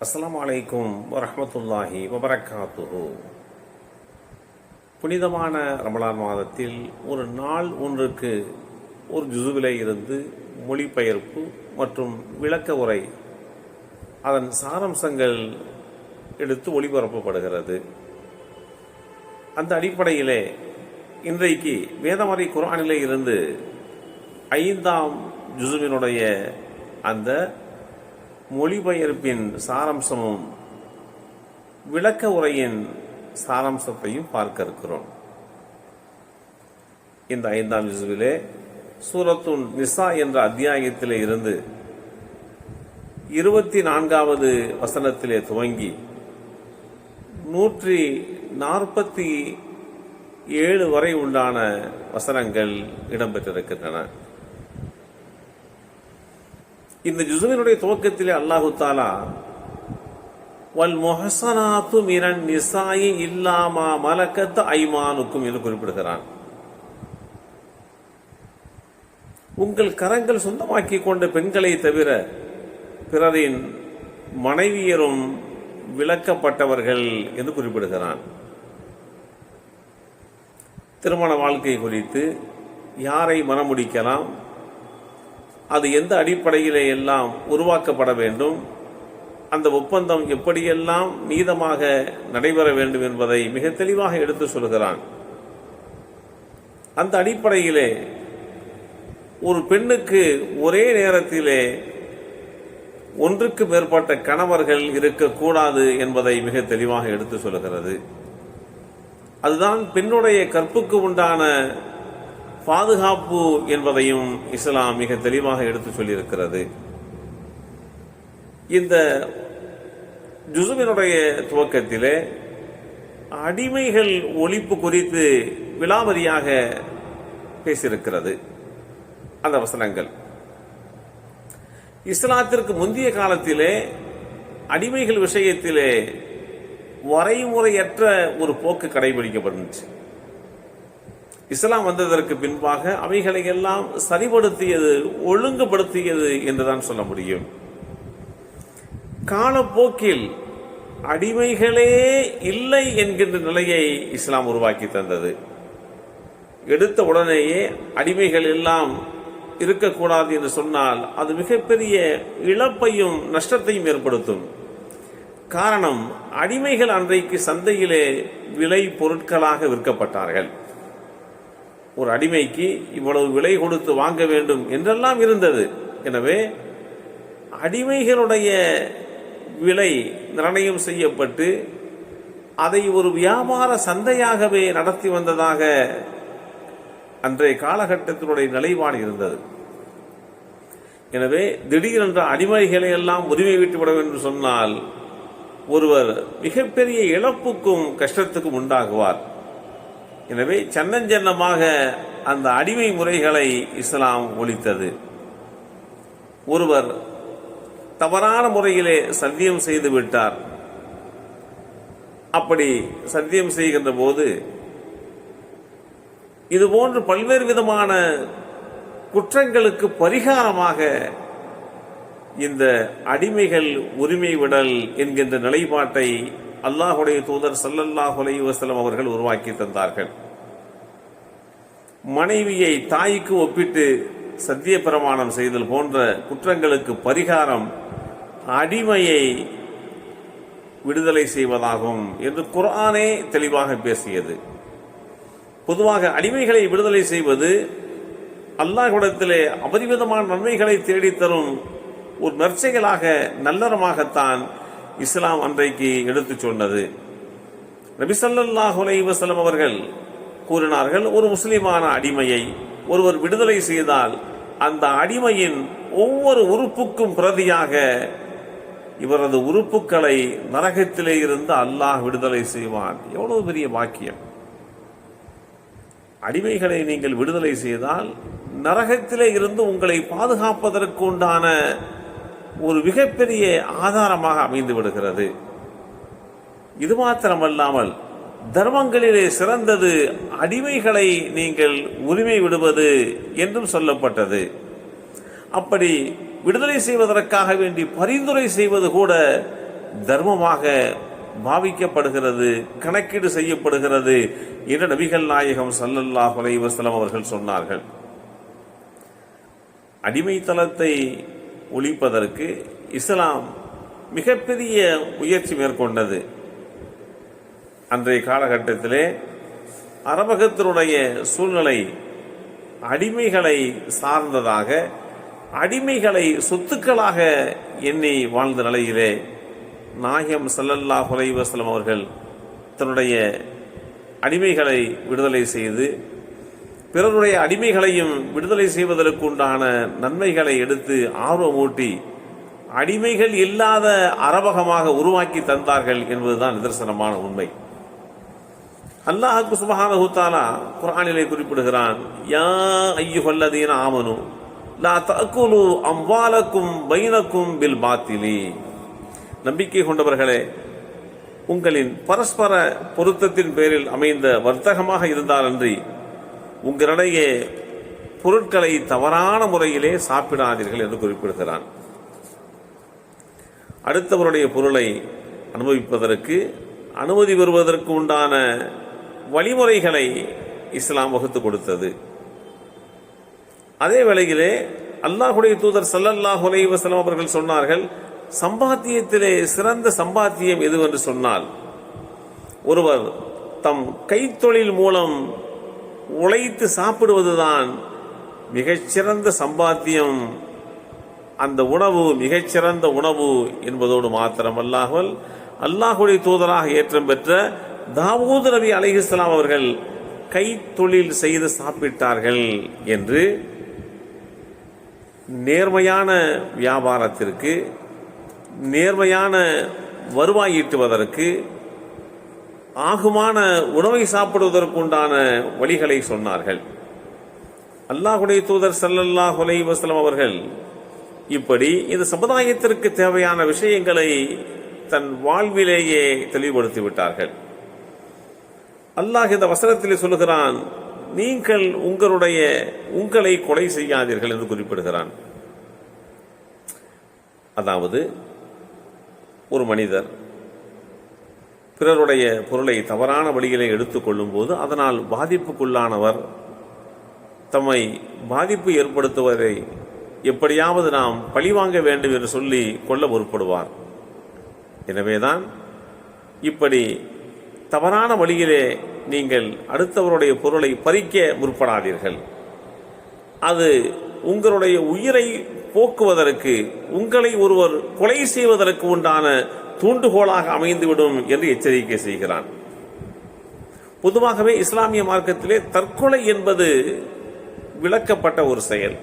அஸ்லாம் வலைக்கும் வரமத்துல்லாஹி வபரகாத்துஹு. புனிதமான ரமலான் மாதத்தில் ஒரு நாள் ஒன்றுக்கு ஒரு ஜுசுவிலே இருந்து மொழிபெயர்ப்பு மற்றும் விளக்க உரை அதன் சாரம்சங்கள் எடுத்து ஒளிபரப்பப்படுகிறது. அந்த அடிப்படையிலே இன்றைக்கு வேதமறை குரானிலே இருந்து ஐந்தாம் ஜுசுவினுடைய அந்த மொழிபெயர்ப்பின் சாரம்சமும் விளக்க உரையின் சாராம்சத்தையும் பார்க்க இருக்கிறோம். இந்த ஐந்தாம் ஜிசுவிலே சூரத்துன் நிசா என்ற அத்தியாயத்திலே இருந்து இருபத்தி நான்காவது வசனத்திலே துவங்கி நூற்றி நாற்பத்தி ஏழு வரை உண்டான வசனங்கள் இடம்பெற்றிருக்கின்றன. இந்த ஜுசுவினுடைய துவக்கத்திலே அல்லாஹு தாலா வல் மொஹசனாத்து மிரன் நிசாயி இல்லாமா மலக்கத்து ஐமானுக்கும் என்று குறிப்பிடுகிறான். உங்கள் கரங்கள் சொந்தமாக்கி கொண்ட பெண்களை தவிர பிறரின் மனைவியரும் விளக்கப்பட்டவர்கள் என்று குறிப்பிடுகிறான். திருமண வாழ்க்கை குறித்து யாரை மனமுடிக்கலாம்? அது எந்த அடிப்படையிலே எல்லாம் உருவாக்கப்பட வேண்டும்? அந்த ஒப்பந்தம் எப்படியெல்லாம் நீதமாக நடைபெற வேண்டும் என்பதை மிக தெளிவாக எடுத்து சொல்கிறான் அந்த அடிப்படையிலே ஒரு பெண்ணுக்கு ஒரே நேரத்திலே ஒன்றுக்கு மேற்பட்ட கணவர்கள் இருக்கக்கூடாது என்பதை மிக தெளிவாக எடுத்து சொல்கிறது அதுதான் பெண்ணுடைய கற்புக்கு உண்டான பாதுகாப்பு என்பதையும் இஸ்லாம் மிக தெளிவாக எடுத்து சொல்லியிருக்கிறது. இந்த ஜுசுவினுடைய துவக்கத்திலே அடிமைகள் ஒழிப்பு குறித்து விலாவரியாக பேசியிருக்கிறது. அந்த வசனங்கள். இஸ்லாத்திற்கு முந்தைய காலத்திலே அடிமைகள் விஷயத்திலே வரைமுறையற்ற ஒரு போக்கு கடைபிடிக்கப்பட்டுச்சு. இஸ்லாம் வந்ததற்கு பின்பாக அவைகளை எல்லாம் சரிபடுத்தியது ஒழுங்குபடுத்தியது என்றுதான் சொல்ல முடியும். காலப்போக்கில் அடிமைகளே இல்லை என்கின்ற நிலையை இஸ்லாம் உருவாக்கி தந்தது. எடுத்த உடனேயே அடிமைகள் எல்லாம் இருக்கக்கூடாது என்று சொன்னால் அது மிகப்பெரிய இழப்பையும் நஷ்டத்தையும் ஏற்படுத்தும். காரணம் அடிமைகள் அன்றைக்கு சந்தையிலே விலை பொருட்களாக விற்கப்பட்டார்கள். ஒரு அடிமைக்கு இவ்வளவு விலை கொடுத்து வாங்க வேண்டும் என்றெல்லாம் இருந்தது. எனவே அடிமைகளுடைய விலை நிர்ணயம் செய்யப்பட்டு அதை ஒரு வியாபார சந்தையாகவே நடத்தி வந்ததாக அன்றைய காலகட்டத்தினுடைய நிலைப்பாடு இருந்தது. எனவே திடீரென்ற அடிமைகளை எல்லாம் உரிமை விட்டுவிடும் என்று சொன்னால் ஒருவர் மிகப்பெரிய இழப்புக்கும் கஷ்டத்துக்கும் உண்டாகுவார். எனவே சன்னஞ்சன்னமாக அந்த அடிமை முறைகளை இஸ்லாம் ஒழித்தது. ஒருவர் தவறான முறையிலே சத்தியம் செய்து விட்டார். அப்படி சத்தியம் செய்கின்ற போது இது போன்று பல்வேறு விதமான குற்றங்களுக்கு பரிகாரமாக இந்த அடிமைகள் உரிமை விடல் என்கின்ற நிலைப்பாட்டை அல்லாஹுடைய தூதர் சல்லல்லாஹ் வசலம் அவர்கள் உருவாக்கி தந்தார்கள். மனைவியை தாய்க்கு ஒப்பிட்டு சத்திய பிரமாணம் செய்தல் போன்ற குற்றங்களுக்கு பரிகாரம் அடிமையை விடுதலை செய்வதாகும் என்று குரானே தெளிவாக பேசியது. பொதுவாக அடிமைகளை விடுதலை செய்வது அல்லாஹ்விடத்திலே அபரிவிதமான நன்மைகளை தேடித்தரும் ஒரு நற்செயலாக நல்லறமாகத்தான் இஸ்லாம் அன்றைக்கு எடுத்துச் சொன்னது. நபிசல்லாஹ் வசலம் அவர்கள் கூறினார்கள் ஒரு முஸ்லிமான அடிமையை ஒருவர் விடுதலை செய்தால் அந்த அடிமையின் ஒவ்வொரு உறுப்புக்கும் பிரதியாக இவரது உறுப்புகளை நரகத்திலே இருந்து அல்லாஹ் விடுதலை செய்வான். எவ்வளவு பெரிய பாக்கியம். அடிமைகளை நீங்கள் விடுதலை செய்தால் நரகத்திலே இருந்து உங்களை பாதுகாப்பதற்கு உண்டான ஒரு மிகப்பெரிய ஆதாரமாக அமைந்து விடுகிறது. இது மாத்திரமல்லாமல் தர்மங்களிலே சிறந்தது அடிமைகளை நீங்கள் உரிமை விடுவது என்றும் சொல்லப்பட்டது. அப்படி விடுதலை செய்வதற்காக வேண்டி பரிந்துரை செய்வது கூட தர்மமாக பாவிக்கப்படுகிறது கணக்கீடு செய்யப்படுகிறது என்று நபிகள் நாயகம் ஸல்லல்லாஹு அலைஹி அவர்கள் சொன்னார்கள். அடிமைத்தனத்தை ஒழிப்பதற்கு இஸ்லாம் மிகப்பெரிய முயற்சி மேற்கொண்டது. அன்றைய காலகட்டத்திலே அரபகத்தினுடைய சூழ்நிலை அடிமைகளை சார்ந்ததாக அடிமைகளை சொத்துக்களாக எண்ணி வாழ்ந்த நிலையிலே நாயகம் சல்லல்லா ஹுலை வஸ்லம் அவர்கள் தன்னுடைய அடிமைகளை விடுதலை செய்து பிறருடைய அடிமைகளையும் விடுதலை செய்வதற்கு உண்டான நன்மைகளை எடுத்து ஆர்வமூட்டி அடிமைகள் இல்லாத அரபகமாக உருவாக்கி தந்தார்கள் என்பதுதான் நிதர்சனமான உண்மை. அல்லாஹுக்கு சுபஹான தஆலா குர்ஆனிலே குறிப்பிடுகிறான் யா அய்யுஹல்லதீன ஆமனு லா தஅக்குலு அம்வாலக்கும் பைனக்கும் பில் பாத்திலி. நம்பிக்கை கொண்டவர்களே உங்களின் பரஸ்பர பொருத்தத்தின் பேரில் அமைந்த வர்த்தகமாக இருந்தாலன்றி உங்களிடையே பொருட்களை தவறான முறையிலே சாப்பிடாதீர்கள் என்று குறிப்பிடுகிறான். அடுத்தவருடைய பொருளை அனுபவிப்பதற்கு அனுமதி பெறுவதற்கு உண்டான வழிமுறைகளை இஸ்லாம் வகுத்து கொடுத்தது. அதே வேளையிலே அல்லாஹுடைய தூதர் சல்லல்லாஹ் அலைஹி வஸல்லம் அவர்கள் சொன்னார்கள் சம்பாத்தியத்திலே சிறந்த சம்பாத்தியம் எதுவென்று சொன்னால் ஒருவர் தம் கைத்தொழில் மூலம் உழைத்து சாப்பிடுவதுதான் மிகச்சிறந்த சம்பாத்தியம். அந்த உணவு மிகச்சிறந்த உணவு என்பதோடு மாத்திரமல்லாமல் அல்லாஹுடைய தூதராக ஏற்றம் பெற்ற தாவூத் நபி அலைஹிஸ்ஸலாம் அவர்கள் கைத்தொழில் செய்து சாப்பிட்டார்கள் என்று நேர்மையான வியாபாரத்திற்கு நேர்மையான வருவாய் ஈட்டுவதற்கு ஆகுமான உணவை சாப்பிடுவதற்குண்டான வழிகளை சொன்னார்கள். அல்லாஹுடைய தூதர் சல்லல்லா ஹுலை வஸ்லம் அவர்கள் இப்படி இந்த சமுதாயத்திற்கு தேவையான விஷயங்களை தன் வாழ்விலேயே தெளிவுபடுத்தி விட்டார்கள். அல்லாஹ் இந்த வசனத்தில் சொல்லுகிறான் நீங்கள் உங்களுடைய உங்களை கொலை செய்யாதீர்கள் என்று குறிப்பிடுகிறான். அதாவது ஒரு மனிதர் பிறருடைய பொருளை தவறான வழியிலே எடுத்துக்கொள்ளும் போது அதனால் பாதிப்புக்குள்ளானவர் தம்மை பாதிப்பு ஏற்படுத்துவதை எப்படியாவது நாம் பழிவாங்க வேண்டும் என்று சொல்லி கொள்ள முற்படுவார். எனவேதான் இப்படி தவறான வழியிலே நீங்கள் அடுத்தவருடைய பொருளை பறிக்க முற்படாதீர்கள். அது உங்களுடைய உயிரை போக்குவதற்கு உங்களை ஒருவர் கொலை செய்வதற்கு உண்டான தூண்டுகோலாக அமைந்துவிடும் என்று எச்சரிக்கை செய்கிறான். பொதுவாகவே இஸ்லாமிய மார்க்கத்திலே தற்கொலை என்பது விளக்கப்பட்ட ஒரு செயல்.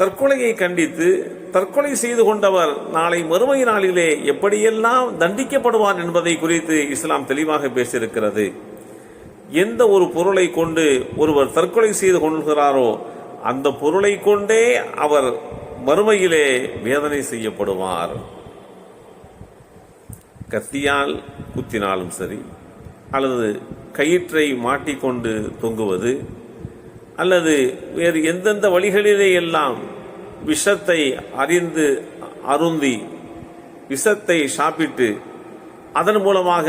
தற்கொலையை கண்டித்து தற்கொலை செய்து கொண்டவர் நாளை மறுமை நாளிலே எப்படியெல்லாம் தண்டிக்கப்படுவார் என்பதை குறித்து இஸ்லாம் தெளிவாக பேசியிருக்கிறது. எந்த ஒரு பொருளை கொண்டு ஒருவர் தற்கொலை செய்து கொள்கிறாரோ அந்த பொருளை கொண்டே அவர் மறுமையிலே வேதனை செய்யப்படுவார். கத்தியால் குத்தினாலும் சரி அல்லது கயிற்றை மாட்டிக்கொண்டு தொங்குவது அல்லது வேறு எந்தெந்த வழிகளிலே எல்லாம் விஷத்தை அறிந்து அருந்தி விஷத்தை சாப்பிட்டு அதன் மூலமாக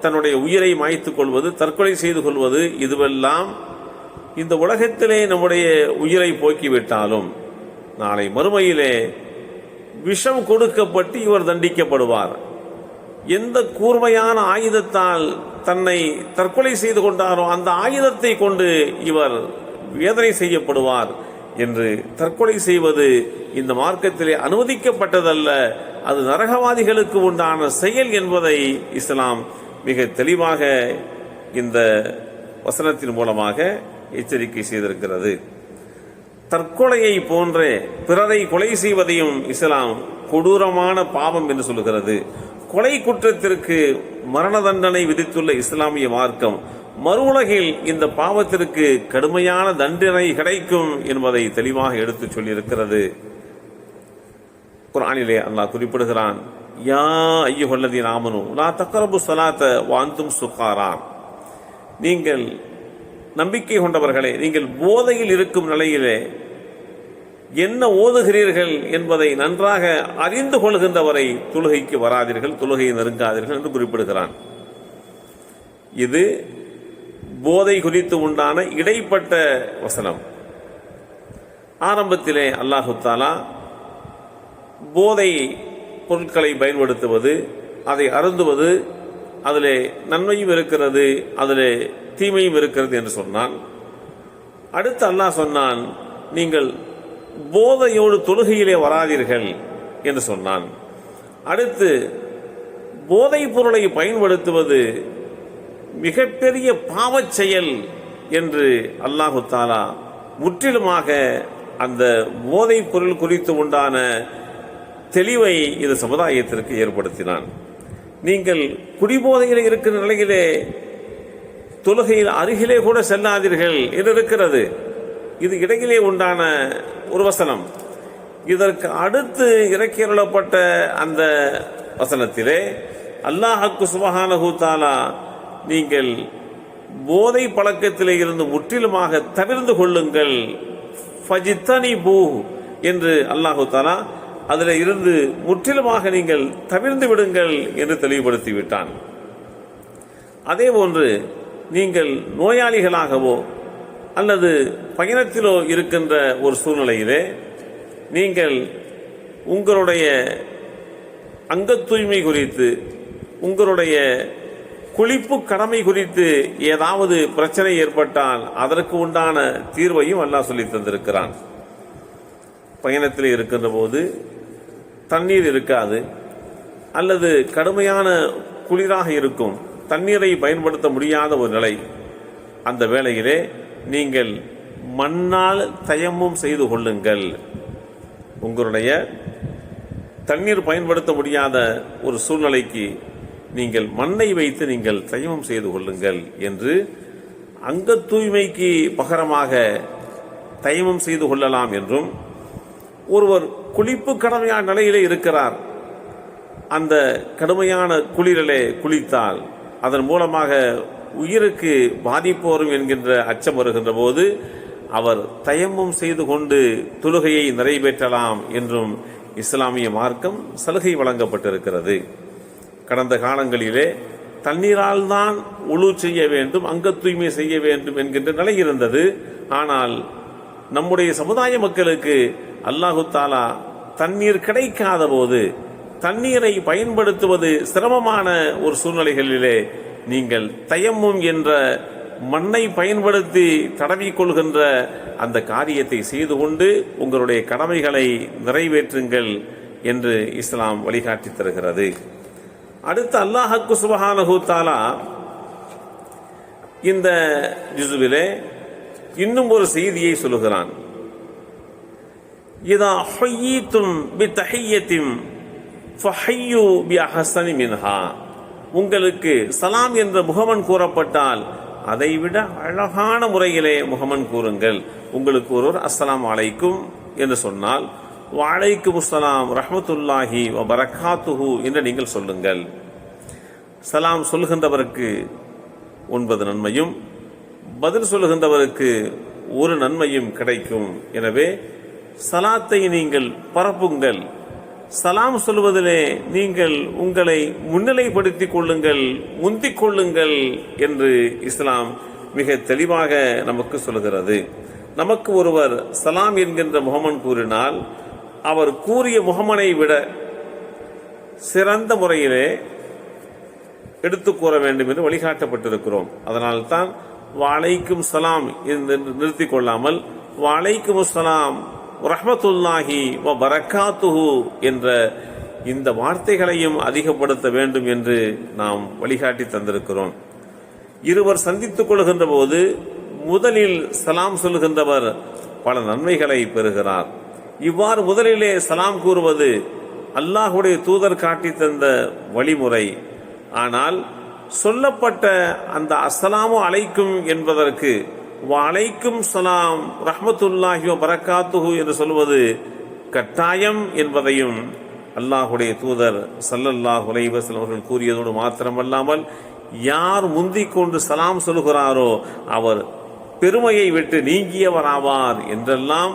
தன்னுடைய உயிரை மாய்த்து கொள்வது தற்கொலை செய்து கொள்வது இதுவெல்லாம் இந்த உலகத்திலே நம்முடைய உயிரை போக்கிவிட்டாலும் நாளை மறுமையிலே விஷம் கொடுக்கப்பட்டு இவர் தண்டிக்கப்படுவார். எந்த கூர்மையான ஆயுதத்தால் தன்னை தற்கொலை செய்து கொண்டாரோ அந்த ஆயுதத்தை கொண்டு இவர் வேதனை செய்யப்படுவார் என்று தற்கொலை செய்வது இந்த மார்க்கத்திலே அனுமதிக்கப்பட்டதல்ல. அது நரகவாதிகளுக்கு உண்டான செயல் என்பதை இஸ்லாம் மிக தெளிவாக இந்த வசனத்தின் மூலமாக எச்சரிக்கை செய்திருக்கிறது. தற்கொலையை போன்றே பிறரை கொலை செய்வதையும் இஸ்லாம் கொடூரமான பாவம் என்று சொல்லுகிறது. கொலை குற்றத்திற்கு மரண தண்டனை விதித்துள்ள இஸ்லாமிய மார்க்கம் மறு உலகில் இந்த பாவத்திற்கு கடுமையான தண்டனை கிடைக்கும் என்பதை தெளிவாக எடுத்துச் சொல்லியிருக்கிறது. குரானிலே அல்லாஹ் குறிப்பிடுகிறான் யா ஐயுஹல்லதி ராமனும் லா தக்கரபு சலாத்த வாந்தும் சுகாரா. நீங்கள் நம்பிக்கை கொண்டவர்களே நீங்கள் போதையில் இருக்கும் நிலையிலே என்ன ஓதுகிறீர்கள் என்பதை நன்றாக அறிந்து கொள்கின்றவரை தொழுகைக்கு வராதீர்கள் தொழுகையை நெருங்காதீர்கள் என்று குறிப்பிடுகிறான். இது போதை குறித்து உண்டான இடைப்பட்ட வசனம். ஆரம்பத்திலே அல்லாஹு தாலா போதை பொருட்களை பயன்படுத்துவது அதை அருந்துவது அதிலே நன்மையும் இருக்கிறது அதிலே தீமையும் இருக்கிறது என்று சொன்னான் அடுத்து அல்லாஹ் சொன்னான் நீங்கள் போதையோடு தொழுகையிலே வராதீர்கள் என்று சொன்னான். அடுத்து போதைப் பொருளை பயன்படுத்துவது மிகப்பெரிய பாவச் செயல் என்று அல்லாஹு தாலா முற்றிலுமாக அந்த போதைப் பொருள் குறித்து உண்டான தெளிவை இது சமுதாயத்திற்கு ஏற்படுத்தினான். நீங்கள் குடிபோதையில் இருக்கிற நிலையிலே தொழுகையில் அருகிலே கூட செல்லாதீர்கள் என்று இருக்கிறது இது இடையிலே உண்டான ஒரு வசனம் இதற்கு அடுத்து இறக்கியருளப்பட்ட அந்த வசனத்திலே அல்லாஹக்கு சுபஹானஹு தாலா நீங்கள் போதை பழக்கத்திலே இருந்து முற்றிலுமாக தவிர்ந்து கொள்ளுங்கள். ஃபஜித்தனி பூ என்று அல்லாஹு தாலா அதில் இருந்து முற்றிலுமாக நீங்கள் தவிர்ந்து விடுங்கள் என்று தெளிவுபடுத்தி விட்டான் அதே போன்று நீங்கள் நோயாளிகளாகவோ அல்லது பயணத்திலோ இருக்கின்ற ஒரு சூழ்நிலையிலே நீங்கள் உங்களுடைய அங்க தூய்மை குறித்து உங்களுடைய குளிப்பு கடமை குறித்து ஏதாவது பிரச்சனை ஏற்பட்டால் அதற்கு உண்டான தீர்வையும் அல்லாஹ் சொல்லி தந்திருக்கிறான். பயணத்தில் இருக்கின்ற போது தண்ணீர் இருக்காது அல்லது கடுமையான குளிராக இருக்கும் தண்ணீரை பயன்படுத்த முடியாத ஒரு நிலை அந்த வேளையிலே நீங்கள் மண்ணால் தயமும் செய்து கொள்ளுங்கள். உங்களுடைய தண்ணீர் பயன்படுத்த முடியாத ஒரு சூழ்நிலைக்கு நீங்கள் மண்ணை வைத்து நீங்கள் தயமம் செய்து கொள்ளுங்கள் என்று அங்க தூய்மைக்கு பகரமாக தயமம் செய்து கொள்ளலாம் என்றும் ஒருவர் குளிப்பு கடமையான நிலையிலே இருக்கிறார். அந்த கடுமையான குளிரிலே குளித்தால் அதன் மூலமாக உயிருக்கு பாதிப்பு வரும் என்கின்ற அச்சம் வருகின்ற போது அவர் தயமும் செய்து கொண்டு தொழுகையை நிறைவேற்றலாம் என்றும் இஸ்லாமிய மார்க்கம் சலுகை வழங்கப்பட்டிருக்கிறது. கடந்த காலங்களிலே தண்ணீரால் தான் உழு செய்ய வேண்டும் அங்க தூய்மை செய்ய வேண்டும் என்கின்ற நிலை இருந்தது. ஆனால் நம்முடைய சமுதாய மக்களுக்கு அல்லாஹு தாலா தண்ணீர் கிடைக்காத போது தண்ணீரை பயன்படுத்துவது சிரமமான ஒரு சூழ்நிலைகளிலே நீங்கள் தயமும் என்ற மண்ணை பயன்படுத்தி தடவிக்கொள்கின்ற அந்த காரியத்தை செய்து கொண்டு உங்களுடைய கடமைகளை நிறைவேற்றுங்கள் என்று இஸ்லாம் வழிகாட்டி தருகிறது. அடுத்து அல்லாஹக்கு சுபஹானஹு தாலா இந்த ஜிசுவிலே இன்னும் ஒரு செய்தியை சொல்லுகிறான். இதா ஹொய்யீத்தும் பி தஹையத்தின் ஃபஹையு பி அஹசனி மின்ஹா. உங்களுக்கு சலாம் என்ற முகமன் கூறப்பட்டால் அதைவிட அழகான முறையிலே முகமன் கூறுங்கள். உங்களுக்கு ஒருவர் அஸ்ஸலாம் அலைக்கும் என்று சொன்னால் வாழைக்கும் அஸ்லாம் ரஹமத்துல்லாஹி வ என்று நீங்கள் சொல்லுங்கள். சலாம் சொல்கின்றவருக்கு ஒன்பது நன்மையும் பதில் சொல்லுகின்றவருக்கு ஒரு நன்மையும் கிடைக்கும். எனவே சலாத்தை நீங்கள் பரப்புங்கள். சலாம் சொல்வதிலே நீங்கள் உங்களை முன்னிலைப்படுத்திக் கொள்ளுங்கள் முந்திக் கொள்ளுங்கள் என்று இஸ்லாம் மிக தெளிவாக நமக்கு சொல்கிறது நமக்கு ஒருவர் சலாம் என்கின்ற முகமன் கூறினால் அவர் கூறிய முகமனை விட சிறந்த முறையிலே எடுத்து கூற வேண்டும் என்று வழிகாட்டப்பட்டிருக்கிறோம். அதனால்தான் வாழைக்கும் சலாம் என்று நிறுத்திக் கொள்ளாமல் வாழைக்கும் சலாம் ரஹமத்துல்லாஹி வ பரக்காத்துஹு என்ற இந்த வார்த்தைகளையும் அதிகப்படுத்த வேண்டும் என்று நாம் வழிகாட்டி தந்திருக்கிறோம். இருவர் சந்தித்துக் கொள்கின்ற போது முதலில் சலாம் சொல்கின்றவர் பல நன்மைகளை பெறுகிறார். இவ்வாறு முதலிலே சலாம் கூறுவது அல்லாஹுடைய தூதர் காட்டி தந்த வழிமுறை. ஆனால் சொல்லப்பட்ட அந்த அஸ்ஸலாமு அழைக்கும் என்பதற்கு வலைக்கும் சலாம் ரஹமத்துல்லாஹியோ பரக்காத்துஹு என்று சொல்வது கட்டாயம் என்பதையும் அல்லாஹுடைய தூதர் சல்லல்லாஹ் உலைவசல் அவர்கள் கூறியதோடு மாத்திரமல்லாமல் யார் முந்திக் கொண்டு சலாம் சொல்கிறாரோ அவர் பெருமையை விட்டு நீங்கியவராவார் என்றெல்லாம்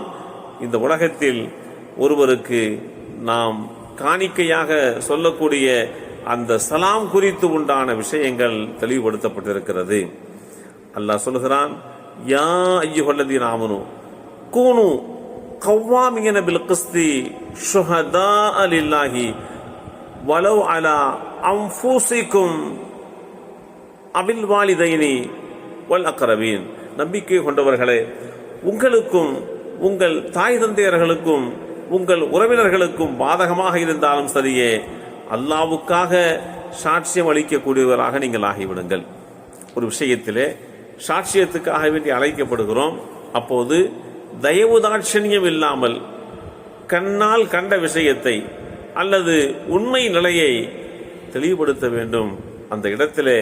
இந்த உலகத்தில் ஒருவருக்கு நாம் காணிக்கையாக சொல்லக்கூடிய அந்த சலாம் குறித்து உண்டான விஷயங்கள் தெளிவுபடுத்தப்பட்டிருக்கிறது. அல்லாஹ் சொல்கிறான் யா ஐயுஹல்லதி ராமனு கூனு கவ்வாமியன பில் கிஸ்தி ஷுஹதா அலில்லாஹி வலவ் அலா அம்ஃபூசிக்கும் அபில் வாலிதைனி வல் அக்கரவீன் நம்பிக்கை கொண்டவர்களே உங்களுக்கும் உங்கள் தாய் தந்தையர்களுக்கும் உங்கள் உறவினர்களுக்கும் பாதகமாக இருந்தாலும் சரியே அல்லாவுக்காக சாட்சியம் அளிக்கக்கூடியவராக நீங்கள் ஆகிவிடுங்கள் ஒரு விஷயத்திலே சாட்சியத்துக்காக வேண்டி அழைக்கப்படுகிறோம். அப்போது தயவு தாட்சணியம் இல்லாமல் கண்ணால் கண்ட விஷயத்தை அல்லது உண்மை நிலையை தெளிவுபடுத்த வேண்டும். அந்த இடத்திலே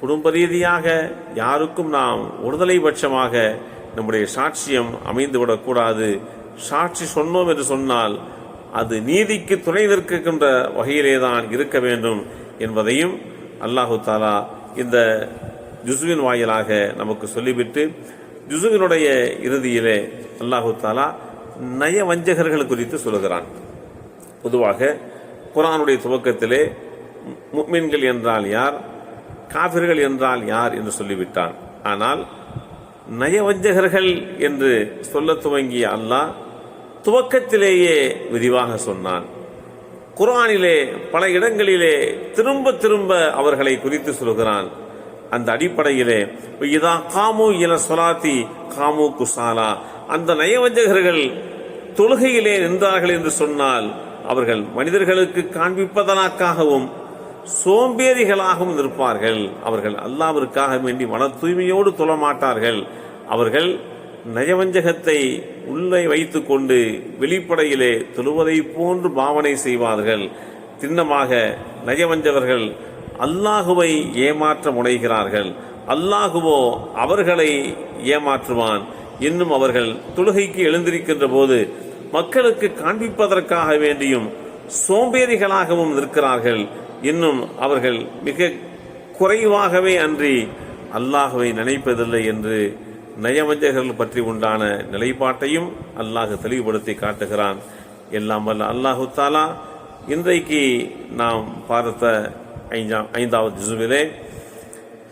குடும்ப ரீதியாக யாருக்கும் நாம் ஒருதலை பட்சமாக நம்முடைய சாட்சியம் அமைந்துவிடக்கூடாது சாட்சி சொன்னோம் என்று சொன்னால் அது நீதிக்கு துணை நிற்கின்ற வகையிலே தான் இருக்க வேண்டும் என்பதையும் அல்லாஹு தாலா இந்த ஜுசுவின் வாயிலாக நமக்கு சொல்லிவிட்டு ஜுசுவினுடைய இறுதியிலே அல்லாஹு தாலா நய வஞ்சகர்கள் குறித்து சொல்லுகிறான். பொதுவாக குரானுடைய துவக்கத்திலே முக்மின்கள் என்றால் யார் காபிர்கள் என்றால் யார் என்று சொல்லிவிட்டான். ஆனால் நயவஞ்சகர்கள் என்று சொல்ல துவங்கிய அல்லாஹ் துவக்கத்திலேயே விரிவாக சொன்னான். குரானிலே பல இடங்களிலே திரும்ப திரும்ப அவர்களை குறித்து சொல்கிறான் அந்த அடிப்படையிலே இதா காமு இல சொலாத்தி காமு குசாலா. அந்த நயவஞ்சகர்கள் தொழுகையிலே நின்றார்கள் என்று சொன்னால் அவர்கள் மனிதர்களுக்கு காண்பிப்பதனாக்காகவும் சோம்பேறிகளாகவும் நிற்பார்கள் அவர்கள் அல்லாவிற்காக வேண்டி மன தூய்மையோடு தொழமாட்டார்கள். அவர்கள் நயவஞ்சகத்தை உள்ளே வைத்துக் கொண்டு வெளிப்படையிலே தொழுவதை போன்று பாவனை செய்வார்கள். திண்ணமாக நயவஞ்சவர்கள் அல்லாஹுவை ஏமாற்ற முனைகிறார்கள். அல்லாஹுவோ அவர்களை ஏமாற்றுவான். இன்னும் அவர்கள் தொழுகைக்கு எழுந்திருக்கின்ற போது மக்களுக்கு காண்பிப்பதற்காக வேண்டியும் சோம்பேறிகளாகவும் நிற்கிறார்கள். இன்னும் அவர்கள் மிக குறைவாகவே அன்றி அல்லாஹுவை நினைப்பதில்லை என்று நயவஞ்சகர்கள் பற்றி உண்டான நிலைப்பாட்டையும் அல்லாஹ் தெளிவுபடுத்தி காட்டுகிறான். எல்லாம் வல்ல அல்லாஹு தாலா இன்றைக்கு நாம் பார்த்த ஐந்தாம் ஐந்தாவது ஜிசுவிலே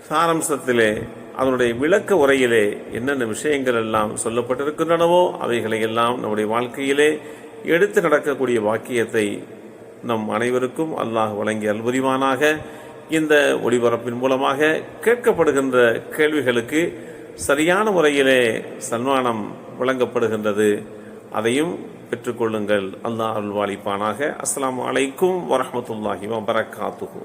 சாரம்சத்திலே அதனுடைய விளக்க உரையிலே என்னென்ன விஷயங்கள் எல்லாம் சொல்லப்பட்டிருக்கின்றனவோ அவைகளை எல்லாம் நம்முடைய வாழ்க்கையிலே எடுத்து நடக்கக்கூடிய வாக்கியத்தை நம் அனைவருக்கும் அல்லாஹ் வழங்கிய அல்புரிவானாக இந்த ஒளிபரப்பின் மூலமாக கேட்கப்படுகின்ற கேள்விகளுக்கு சரியான முறையிலே சன்மானம் வழங்கப்படுகின்றது. அதையும் பெற்றுக்கொள்ளுங்கள். அல்லாஹ் அருள்வாளிப்பானாக. அஸ்லாம் அலைக்கும் வரமத்துல்லாஹி வபரகாத்துஹு.